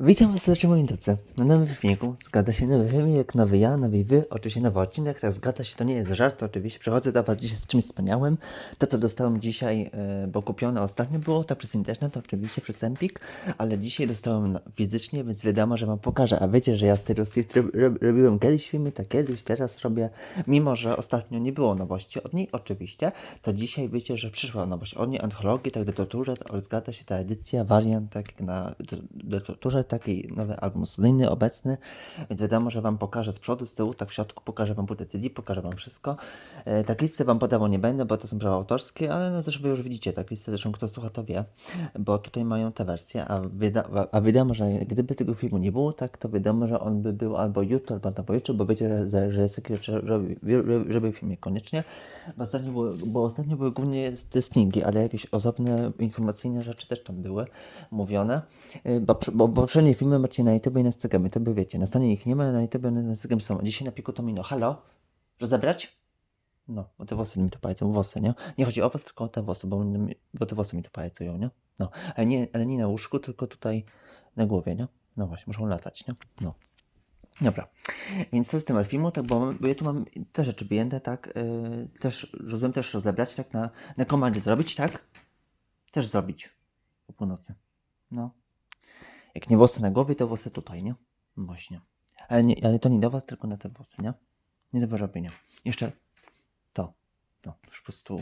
Witam was serdecznie moi drodzy. Na nowym filmiku zgadza się nowy filmik, nowy ja, nowy wy, oczywiście nowy odcinek, tak zgadza się, to nie jest żart, oczywiście przechodzę do was dzisiaj z czymś wspaniałym. To co dostałem dzisiaj, e, bo kupione ostatnio było, to przez internet oczywiście, przez Empik, ale dzisiaj dostałem na- fizycznie, więc wiadomo, że wam pokażę. A wiecie, że ja z rob, robiłem kiedyś filmy, tak kiedyś, teraz robię, mimo że ostatnio nie było nowości od niej, oczywiście, to dzisiaj wiecie, że przyszła nowość od niej, antologii, tak do torturze, to zgadza się ta edycja, wariant, tak jak na do, do torturze, taki nowy album studyjny, obecny, więc wiadomo, że wam pokażę z przodu, z tyłu, tak w środku, pokażę wam płytę CD, pokażę wam wszystko. E, tak listy wam podawał nie będę, bo to są prawa autorskie, ale no zresztą wy już widzicie, tak listy, zresztą kto słucha to wie, bo tutaj mają te wersje, a, wiada, a wiadomo, że gdyby tego filmu nie było, tak, to wiadomo, że on by był albo jutro, albo na pojutrze, bo wiecie, że, że jest taki, że robi, robi, robi filmie koniecznie, bo ostatnio były, bo ostatnio były głównie te stingi, ale jakieś osobne, informacyjne rzeczy też tam były mówione, Y, bo, bo, bo wszędzie filmy macie na YouTube i na Instagramie, to by wiecie, na stronie ich nie ma, na YouTube i na Instagramie są. Dzisiaj na piku to mino, halo, że zabrać? No, bo te włosy mi tu pajacują, włosy, nie? Nie chodzi o was, tylko o te włosy, bo, bo te włosy mi tu pajacują, nie? No, ale nie, ale nie na łóżku, tylko tutaj na głowie, nie? No właśnie, muszą latać, nie? No. Dobra, więc to jest temat filmu, tak, bo, bo ja tu mam te rzeczy wyjęte, tak, yy, też rozumiem też rozebrać, tak, na, na komandzie zrobić, tak? Też zrobić po północy. No. Jak nie włosy na głowie, to włosy tutaj, nie? Właśnie. Ale, nie, ale to nie do was, tylko na te włosy, nie? Nie do wyrobienia. Jeszcze to. No, już po prostu.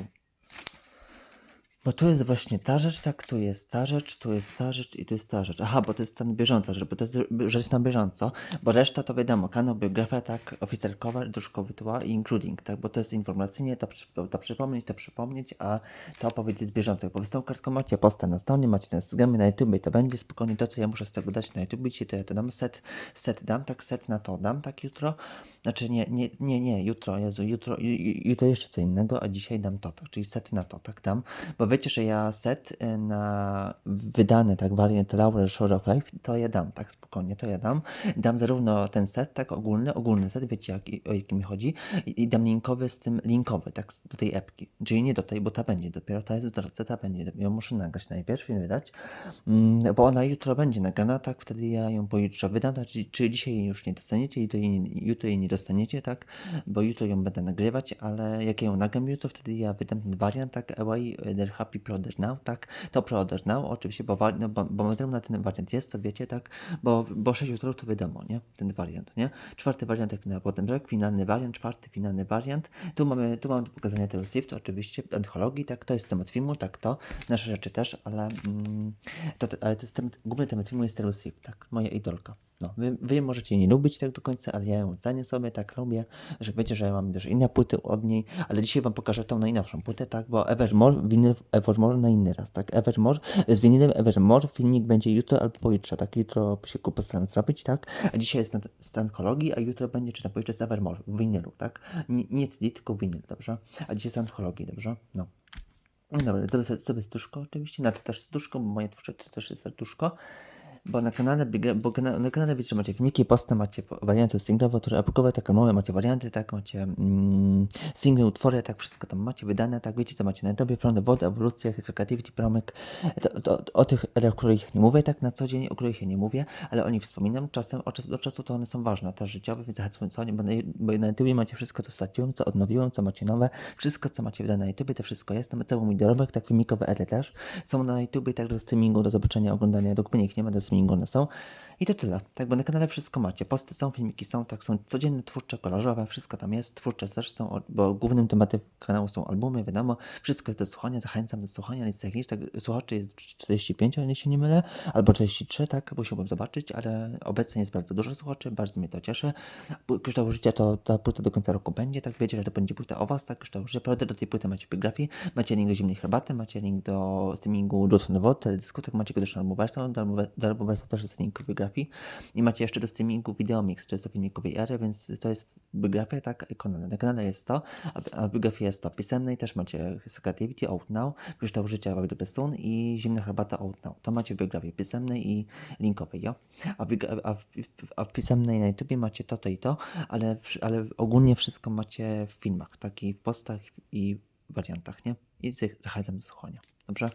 Bo tu jest właśnie ta rzecz, tak, tu jest ta rzecz, tu jest ta rzecz i tu jest ta rzecz. Aha, bo to jest ta bieżąca bo to jest rzecz na bieżąco, bo reszta to wiadomo, kanał, biografia, tak, oficerkowa, drużkowy tła i including, tak, bo to jest informacyjnie, to, to przypomnieć, to przypomnieć, a to opowiedzieć z bieżących. Bo tą kartką macie posta na stronie, macie na Instagramie, na YouTube i to będzie spokojnie to, co ja muszę z tego dać na YouTube, dzisiaj to ja to dam set, set dam, tak, set na to dam, tak, jutro, znaczy nie, nie, nie, nie, jutro, Jezu, jutro, ju- ju- jutro jeszcze co innego, a dzisiaj dam to, tak, czyli set na to, tak, dam, bo wiecie, że ja set y, na wydany, tak, wariant Laurel Shore of Life, to ja dam, tak, spokojnie, to ja dam. Dam zarówno ten set, tak, ogólny, ogólny set, wiecie, jak, o jaki mi chodzi, i, i dam linkowy z tym, linkowy, tak, do tej epki, czyli nie do tej, bo ta będzie dopiero, ta jest w drodze, ta będzie, ja muszę nagrać najpierw, film wydać, mm, bo ona jutro będzie nagrana, tak, wtedy ja ją pojutrze wydam, tak, czyli, czyli dzisiaj jej już nie dostaniecie, jutro jej, jutro jej nie dostaniecie, tak, bo jutro ją będę nagrywać, ale jak ja ją nagram jutro, wtedy ja wydam ten wariant, tak, Away, Happy Pro-Order Now, tak, to Pro-Order Now, oczywiście, bo, no, bo, bo materiał na ten wariant jest, to wiecie, tak, bo, bo 6 utworów to wiadomo, nie, ten wariant, nie, czwarty wariant jak na potem rok, finalny wariant, czwarty finalny wariant, tu mamy, tu mamy do pokazania Taylor Swift, oczywiście, antologii, tak, to jest temat filmu, tak, to, nasze rzeczy też, ale, mm, to, ale to jest temat, główny temat filmu jest Taylor Swift, tak, moja idolka. No, wy, wy możecie nie lubić tak do końca, ale ja ją cenię sobie, tak lubię, że wiecie, że ja mam też inne płyty od niej, ale dzisiaj wam pokażę tą najnowszą płytę, tak, bo Evermore, winyl Evermore na inny raz, tak, Evermore, z winylem Evermore, filmik będzie jutro albo pojutrze, tak, jutro się ku postaram zrobić, tak, a dzisiaj jest stan onkologii, a jutro będzie, czy na pojutrze jest Evermore w winylu, tak, nie, nie CD, tylko winyl, dobrze, a dzisiaj jest onkologii, dobrze, no. No Dobra, zrobię sobie, sobie serduszko oczywiście, na to też serduszko, bo moje twórcze to też jest serduszko. Bo na kanale, bo kana- na kanale że macie filmiki, posty, macie warianty singlowe, które epokowe, takie małe, macie warianty, tak, macie mm, single, utwory, tak, wszystko tam macie wydane, tak, wiecie co macie na tobie, Front Wody, Ewolucja, History Creativity, Promyk, to, to, to, o tych o których nie mówię tak na co dzień, o których ja nie mówię, ale o nich wspominam. Czasem, od czasu do czasu to one są ważne, też życiowe, więc zachęcam co nie, bo na, bo na YouTube macie wszystko, co straciłem, co odnowiłem, co macie nowe, wszystko, co macie wydane na YouTube, to wszystko jest, tam cały mój dorobek, tak, filmikowe ery też, są na YouTube, tak, do streamingu, do zobaczenia, oglądania, do nie ma, do streamingu one są. I to tyle. Tak, bo na kanale wszystko macie. Posty są, filmiki są, tak, są codzienne, twórcze, kolażowe, wszystko tam jest. Twórcze też są, bo głównym tematem kanału są albumy, wiadomo. Wszystko jest do słuchania, zachęcam do słuchania. Jest takich, tak, słuchaczy jest 45, o ile się nie mylę, albo 43, tak, musiałbym zobaczyć, ale obecnie jest bardzo dużo słuchaczy, bardzo mnie to cieszy. Kształt życia to ta płyta do końca roku będzie, tak, wiecie, że to będzie płyta o was, tak, kształt życia. Prawda, do tej płyty macie biografii, macie link do zimnej herbaty, macie link do streamingu Dotun Wod, teledysku, tak macie go do do Albuversa też jest link biografii i macie jeszcze do streamingu Videomix, czy jest to filmikowej ery, więc to jest biografia, tak, ikona. Na kanale jest to, a, a w biografii jest to pisemnej, też macie Creativity, Out Now, kształt życia Wagdy Sun i Zimna Herbata Out Now. To macie w biografii pisemnej i linkowej, jo? A w, a w, a w pisemnej na YouTubie macie to, to i to, ale, w, ale ogólnie wszystko macie w filmach, tak i w postach i wariantach, nie? I zach- zachęcam do słuchania. Dobrze?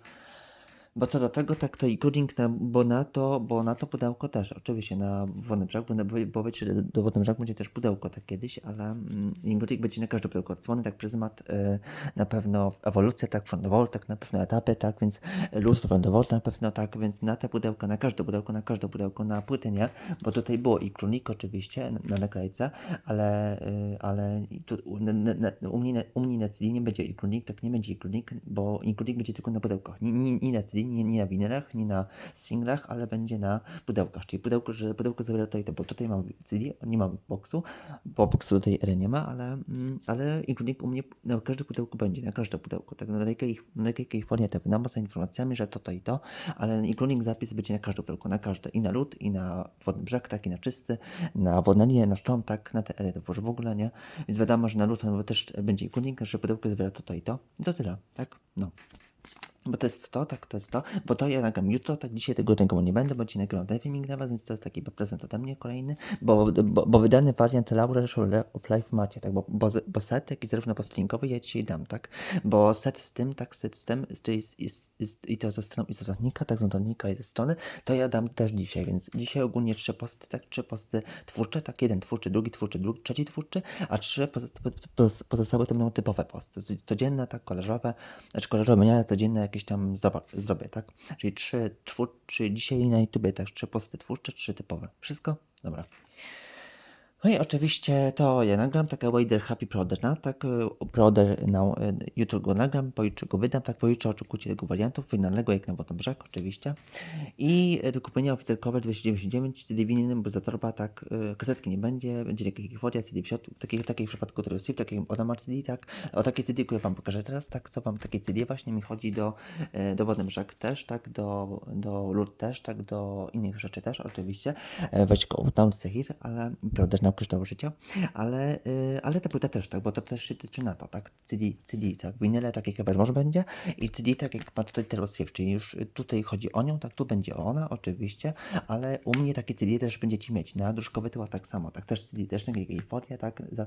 Bo co do tego, tak to i coding, na, bo na to, bo na to pudełko też, oczywiście na Wodny Brzeg, bo, na- bo, wiecie, że do Wodny będzie też pudełko tak kiedyś, ale mm, i coding będzie na każde pudełko. Odsłony, tak pryzmat, y, na pewno ewolucja, tak Front tak na pewno etapy, tak, więc lustro Front na pewno tak, więc na te pudełka, na każde pudełko, na każde pudełko, na płyty nie, bo tutaj było i królik oczywiście na, na naklejce, ale, y, ale tu, na, na, u, mnie, u mnie na CD nie będzie i tak nie będzie i królik, bo i królik będzie tylko na pudełkach, nie, nie, nie na CD, nie, nie na winylach, nie na singlach, ale będzie na pudełkach, czyli pudełko, że pudełko zawiera i to, bo tutaj mam CD, nie mam boxu, bo boxu do tej ery nie ma, ale, mm, ale including u mnie na każde pudełko będzie, na każde pudełko, tak na jakiej, na jakiej formie te wydam z informacjami, że to, to i to, ale including zapis będzie na każde pudełko, na każde, i na lód, i na wodny brzeg, tak, i na czysty, na wodne linie, na szczom, tak, na te ery to już w ogóle, nie, więc wiadomo, że na lód też będzie including, że pudełko zawiera to, to i to, i to tyle, tak, no. Bo to jest to, tak, to jest to, bo to ja nagram jutro, tak dzisiaj tego nikomu nie będę, bo ci filmik dla was, więc to jest taki prezent ode mnie kolejny, bo, bo, bo wydany wariant Laura of Life macie, tak, bo, bo, bo set, jak i zarówno postlinkowy ja dzisiaj dam, tak, bo set z tym, tak, set z tym, czyli jest, jest, jest, i to ze stroną izotoninika, tak, z izotoninika i ze strony, to ja dam też dzisiaj, więc dzisiaj ogólnie trzy posty, tak, trzy posty twórcze, tak, jeden twórczy, drugi twórczy, drugi, trzeci twórczy, a trzy pozosta- po- poz- pozostałe to będą typowe posty, codzienne, tak, koleżowe, znaczy koleżowe, nie, codzienne jakieś tam zrobię, tak, czyli trzy, twór, czyli dzisiaj na YouTube też trzy posty twórcze, trzy typowe, wszystko? Dobra. No i oczywiście to ja nagram, taka Wader Happy Proder, no, tak, y, Proder, no, y, jutro go nagram, pojutrze go wydam, tak, pojutrze oczekujcie tego wariantu finalnego, jak na Wodny Brzeg, oczywiście. I do kupienia Officer Cover 299, CD winyl, bo za torba, tak, kasetki nie będzie, będzie jakieś folia, CD w środku, takich, takich przypadku tego Steve, takiej ona ma CD, tak, o takie CD, które wam pokażę teraz, tak, co wam takie CD właśnie mi chodzi do, do Wodny Brzeg też, tak, do, do Lud też, tak, do innych rzeczy też, oczywiście, e, weź go Down Sehir, ale Proder na kształt życia, ale, y, ale ta płyta też, tak, bo to też się tyczy na to, tak, CD, CD tak, winyle, tak jak chyba może będzie i CD, tak jak ma tutaj teraz Swift, czyli już tutaj chodzi o nią, tak, tu będzie ona, oczywiście, ale u mnie takie CD też będziecie mieć, na Druszkowy Tyła tak samo, tak, też CD, też Folia, tak, za,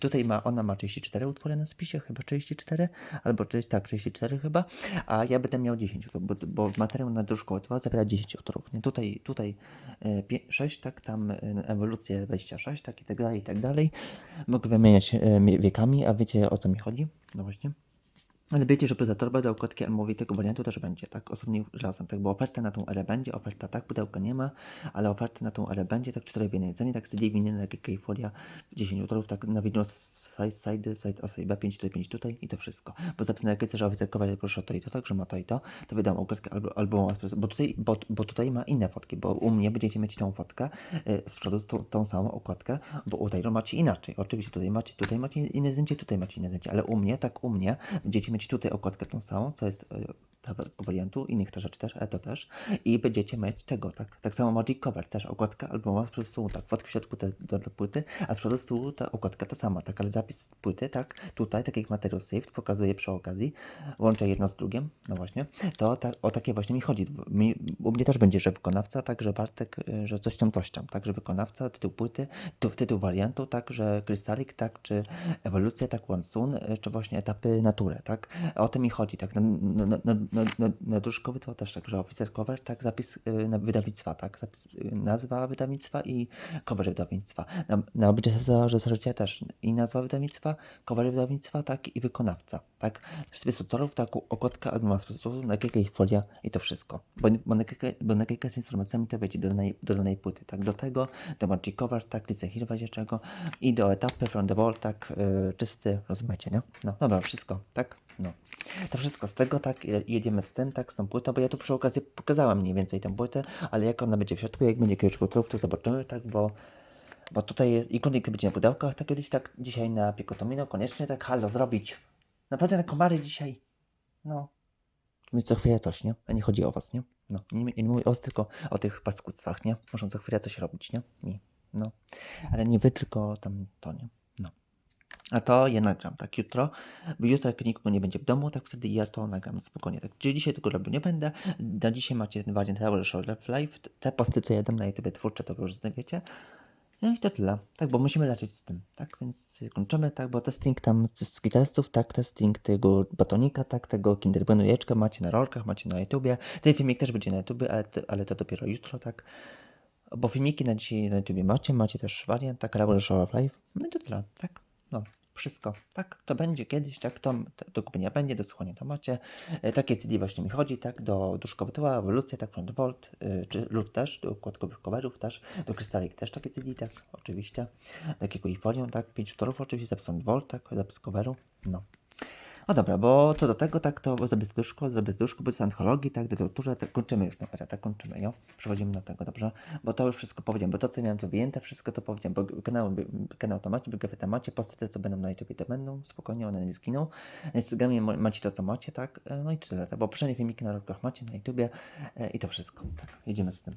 tutaj ma, ona ma 34 utwory na spisie, chyba 34, albo 30, tak, 34 chyba, a ja będę miał 10, bo, bo materiał na Druszkowy Tyła zawiera 10 utworów, nie, tutaj, tutaj y, 6, tak, tam y, ewolucja 26, coś tak i tak dalej, i tak dalej. Mogę wymieniać e, wiekami, a wiecie o co mi chodzi? No właśnie. Ale wiecie, że poza torbę do okładki almowitego wariantu też będzie, tak? Osobnie razem, tak? Bo oferta na tą erę będzie, oferta tak, pudełka nie ma, ale oferta na tą erę będzie, tak? Cztery w jednej cenie, tak? CD winny, jak i folia 10 utworów, tak? Na wideo side, side, side A, side B, 5 tutaj, 5 tutaj i to wszystko. Bo zapisane jak też oficerkować proszę o to i to, tak? Że ma to i to, to wydam okładkę albo, albo bo tutaj, bo, bo tutaj ma inne fotki, bo u mnie będziecie mieć tą fotkę y, z przodu, tą, tą samą okładkę, bo u Taylor macie inaczej. Oczywiście tutaj macie, tutaj macie inne zdjęcie, tutaj macie inne zdjęcie, ale u mnie, tak u mnie, będziecie mieć tutaj okładkę tą samą, co jest y, tego wariantu, innych też rzeczy też, to też. I będziecie mieć tego, tak, tak samo Magic Cover też, okładka albo z tyłu, tak, fotki w środku te, do, do płyty, a z przodu ta okładka ta sama, tak, ale zapis płyty, tak, tutaj, tak jak Material Saved, pokazuje przy okazji, łączę jedno z drugim, no właśnie, to ta, o takie właśnie mi chodzi, mi, u mnie też będzie, że wykonawca, tak, że Bartek, y, że coś tam, coś tam, tak, że wykonawca, tytuł płyty, tu, tytuł wariantu, tak, że Krystalik, tak, czy ewolucja, tak, One Soon, y, czy właśnie etapy natury, tak, o tym mi chodzi, tak, na, na, na, na, na, na, na to też tak, że oficer cover, tak, zapis y, wydawnictwa, tak, zapis, y, nazwa wydawnictwa i cover wydawnictwa. Na, na oblicze że życia też i nazwa wydawnictwa, cover wydawnictwa, tak, i wykonawca, tak, spis autorów, tak, okładka albo sposób, na kilka ich folia i to wszystko, bo, bo, na kilka, bo na kilka z informacjami to wiecie, do danej, do danej płyty, tak, do tego, do Magic Cover, tak, listę Hero czego i do etapy from the wall, tak, y, czysty, rozumiecie, nie? No, dobra, wszystko, tak, no. To wszystko z tego, tak, je- jedziemy z tym, tak, z tą płytą, bo ja tu przy okazji pokazałem mniej więcej tę płytę, ale jak ona będzie w środku, jak będzie jakiegoś utworów, to zobaczymy, tak, bo, bo tutaj jest, i konik będzie na pudełkach, tak kiedyś, tak, dzisiaj na Pikotomino, koniecznie, tak, halo, zrobić. Naprawdę na komary dzisiaj, no. Więc co chwilę coś, nie? A nie chodzi o was, nie? No, nie, nie mówię o was, tylko o tych paskudztwach, nie? Muszą co chwilę coś robić, nie? Mi, no. Ale nie wy, tylko tam to, nie? A to ja nagram, tak, jutro. Bo jutro, jak nikogo nie będzie w domu, tak wtedy ja to nagram spokojnie. Tak, czyli dzisiaj tego robił nie będę. Na dzisiaj macie ten wariant Tower Shoulder Live. Te posty, co ja dam na YouTube twórcze, to wy już wiecie. No i to tyle, tak, bo musimy lecieć z tym, tak, więc kończymy, tak, bo testing tam z testów, tak, testing tego batonika, tak, tego Kinder Bueno jajeczka macie na rolkach, macie na YouTubie, ten filmik też będzie na YouTubie, ale, ale to dopiero jutro, tak, bo filmiki na dzisiaj na YouTubie macie, macie też wariant, tak, Rabel Show of Life, no i to tyle, tak, no. Wszystko, tak, to będzie kiedyś, tak, to to kupienia będzie, do słuchania to macie. E, Takie CD właśnie mi chodzi, tak, do duszkowe tyła, ewolucja, tak, front volt, y, czy lód też, do układkowych coverów też, do krystalik też takie CD, tak, oczywiście. Takiego i folią, tak, 5 torów oczywiście, front volt, tak, zapis coveru, no. No dobra, bo to do tego, tak, to zrobię serduszko, zrobię serduszko, bez antologii, tak, literaturę, tak, kończymy już razie, tak, kończymy, jo? Przechodzimy do tego, dobrze? Bo to już wszystko powiedziałem, bo to, co miałem tu wyjęte, wszystko to powiedziałem, bo kanał, kanał to macie, biografie to macie, posty co będą na YouTube, to będą, spokojnie, one nie zginą. Na Instagramie macie to, co macie, tak, e, no i tyle, tak, bo poprzednie filmiki na rokach macie na YouTubie e, i to wszystko, tak, jedziemy z tym.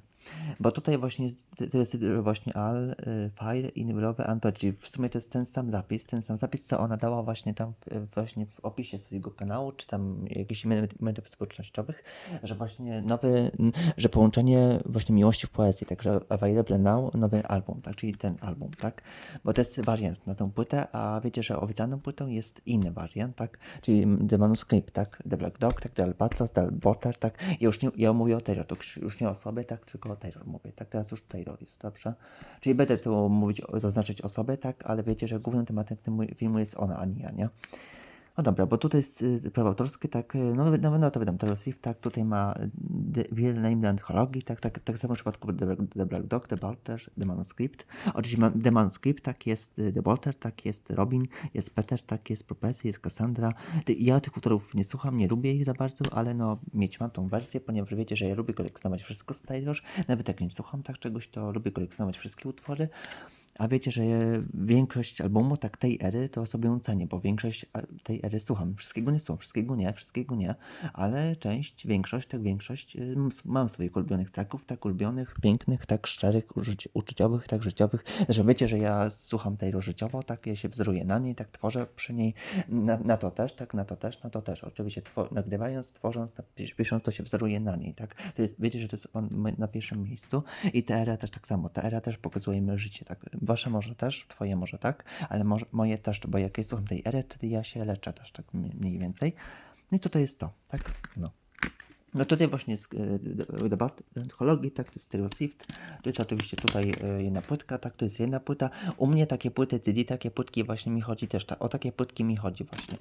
Bo tutaj właśnie to jest właśnie Al, y, Fire i Neurowe Android, czyli w sumie to jest ten sam zapis, ten sam zapis, co ona dała właśnie tam właśnie w opisie swojego kanału, czy tam jakichś med- mediów społecznościowych, że właśnie nowy, że połączenie właśnie miłości w poezji, także Available Now, nowy album, tak, czyli ten album, tak, bo to jest wariant na tą płytę, a wiecie, że oficjalną płytą jest inny wariant, tak, czyli The Manuscript, tak, The Black Dog, tak, The Albatros, The Alboter, tak, ja już nie, ja mówię o Taylor, to już- już nie o sobie, tak, tylko o Taylor mówię, tak, teraz już Taylor jest, dobrze, czyli będę tu mówić, zaznaczyć osobę, tak, ale wiecie, że głównym tematem filmu, filmu jest ona, a nie ja, nie? No dobra, bo tutaj jest y, prawo autorskie, tak, y, no, no, no to wiadomo, Taylor Swift, tak, tutaj ma y, wiele name antologii, tak, tak, tak samo w przypadku The, The Black Dog, The Bolter, The Manuscript. Oczywiście mam The Manuscript, tak, jest The Bolter, tak, jest Robin, jest Peter, tak, jest Prophecy, jest Cassandra. Ja tych utworów nie słucham, nie lubię ich za bardzo, ale no, mieć mam tą wersję, ponieważ wiecie, że ja lubię kolekcjonować wszystko z Taylor, nawet jak nie słucham tak czegoś, to lubię kolekcjonować wszystkie utwory. A wiecie, że większość albumu, tak tej ery, to sobie ją cenię, bo większość tej ery słucham. Wszystkiego nie słucham, wszystkiego nie, wszystkiego nie, ale część, większość, tak większość, y, mam swoich ulubionych tracków, tak ulubionych, pięknych, tak szczerych, uczuciowych, tak życiowych. Że wiecie, że ja słucham tej życiowo, tak ja się wzoruję na niej, tak tworzę przy niej, na, na to też, tak, na to też, na to też. Oczywiście nagrywając, tworząc, pis- pisząc, to się wzoruję na niej, tak. To jest, wiecie, że to jest na pierwszym miejscu i ta era też tak samo, ta era też pokazuje mi życie, tak. Wasze może też, twoje może tak, ale może, moje też, bo jak ja słucham tej ery, wtedy ja się leczę też tak mniej mniej więcej. No i tutaj jest to, tak, no. No tutaj właśnie jest e, debat antologii, tak, to jest Stereo Shift, to jest oczywiście tutaj e, jedna płytka, tak, to jest jedna płyta. U mnie takie płyty CD, takie płytki właśnie mi chodzi też, ta, o takie płytki mi chodzi właśnie.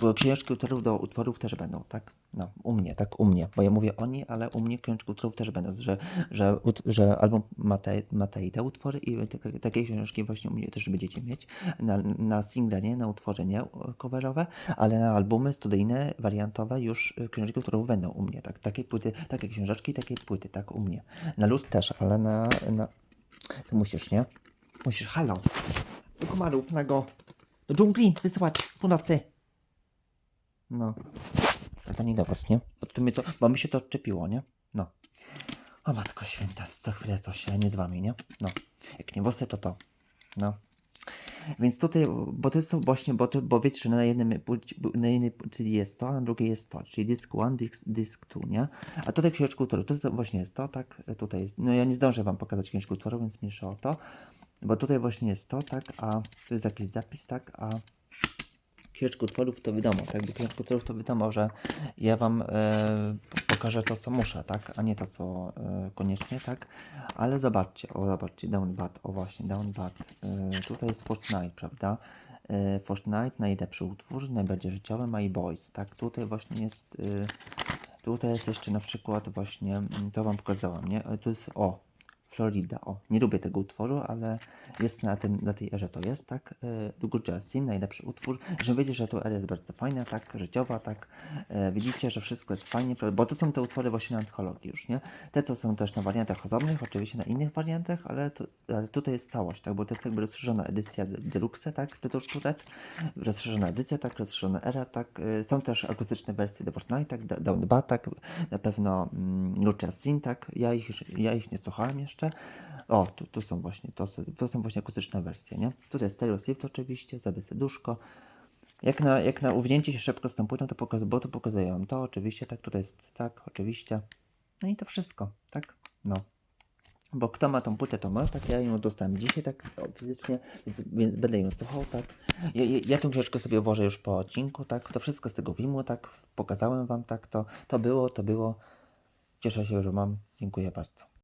Bo książki utworów do utworów też będą, tak? No, u mnie, tak, u mnie, bo ja mówię oni, ale u mnie książki utworów też będą, że, że, że album ma te, ma te i te utwory i takie, takie książki właśnie u mnie też będziecie mieć. Na, na single nie, na utwory nie coverowe, ale na albumy studyjne, wariantowe już książki utworów będą u mnie, tak? Takie płyty, takie książeczki, takie płyty, tak, u mnie. Na luz też, ale na, na... Ty musisz, nie? Musisz, halo! Do komarów, na go! Do dżungli wysyłać północy! No. To nie do was, nie? Bo, to mnie to, bo mi się to odczepiło, nie? No. O matko święta, co chwilę coś, a nie z wami, nie? No. Jak nie wosy, to to. No. Więc tutaj, bo to jest właśnie, bo, to, bo wiecie, że na jednym, na jednej CD jest to, a na drugiej jest to, czyli disk 1, disk, disk 2, nie? A tutaj książeczkę utworu, to właśnie jest to, tak? Tutaj jest, no ja nie zdążę wam pokazać książkę utworu, więc mniejsza o to. Bo tutaj właśnie jest to, tak? A to jest jakiś zapis, tak? A książkę utworów to wiadomo, tak? Bo książkę utworów to wiadomo, że ja wam e, pokażę to, co muszę, tak? A nie to, co e, koniecznie, tak? Ale zobaczcie, o zobaczcie, Down o właśnie, Down Bad. E, tutaj jest Fortnite, prawda? E, Fortnite, najlepszy utwór, najbardziej życiowy, My Boys, tak? Tutaj właśnie jest, e, tutaj jest jeszcze na przykład właśnie, mm, to wam pokazałam, nie? Tu jest, o, Florida, o, nie lubię tego utworu, ale jest na, tym, na tej erze to jest, tak? Długo Justin, najlepszy utwór, że wiecie, że to era jest bardzo fajna, tak? Życiowa, tak? E, widzicie, że wszystko jest fajnie, bo to są te utwory właśnie na antologii już, nie? Te, co są też na wariantach osobnych, oczywiście na innych wariantach, ale, to, ale tutaj jest całość, tak? Bo to jest jakby rozszerzona edycja de- deluxe, tak? The Tortured, rozszerzona edycja, tak? Rozszerzona era, tak? E, Są też akustyczne wersje The Fortnite, tak? Down the Bad, tak? Na pewno mm, Lucia Sin, tak? Ja ich, ja ich nie słuchałem jeszcze. O, tu, tu są właśnie, to, to są właśnie akustyczne wersje, nie? Tutaj Taylor Swift oczywiście, Zabie Serduszko. Jak na, jak na uwinięcie się szybko z tą płytą, to bo to pokazuję wam to oczywiście, tak, tutaj jest, tak, oczywiście. No i to wszystko, tak, no. Bo kto ma tą płytę, to ma, tak ja ją dostałem dzisiaj tak o, fizycznie, więc, więc będę ją słuchał, tak. Ja, ja, ja książkę sobie włożę już po odcinku, tak. To wszystko z tego filmu, tak. Pokazałem wam, tak. To, to było, to było. Cieszę się, że mam. Dziękuję bardzo.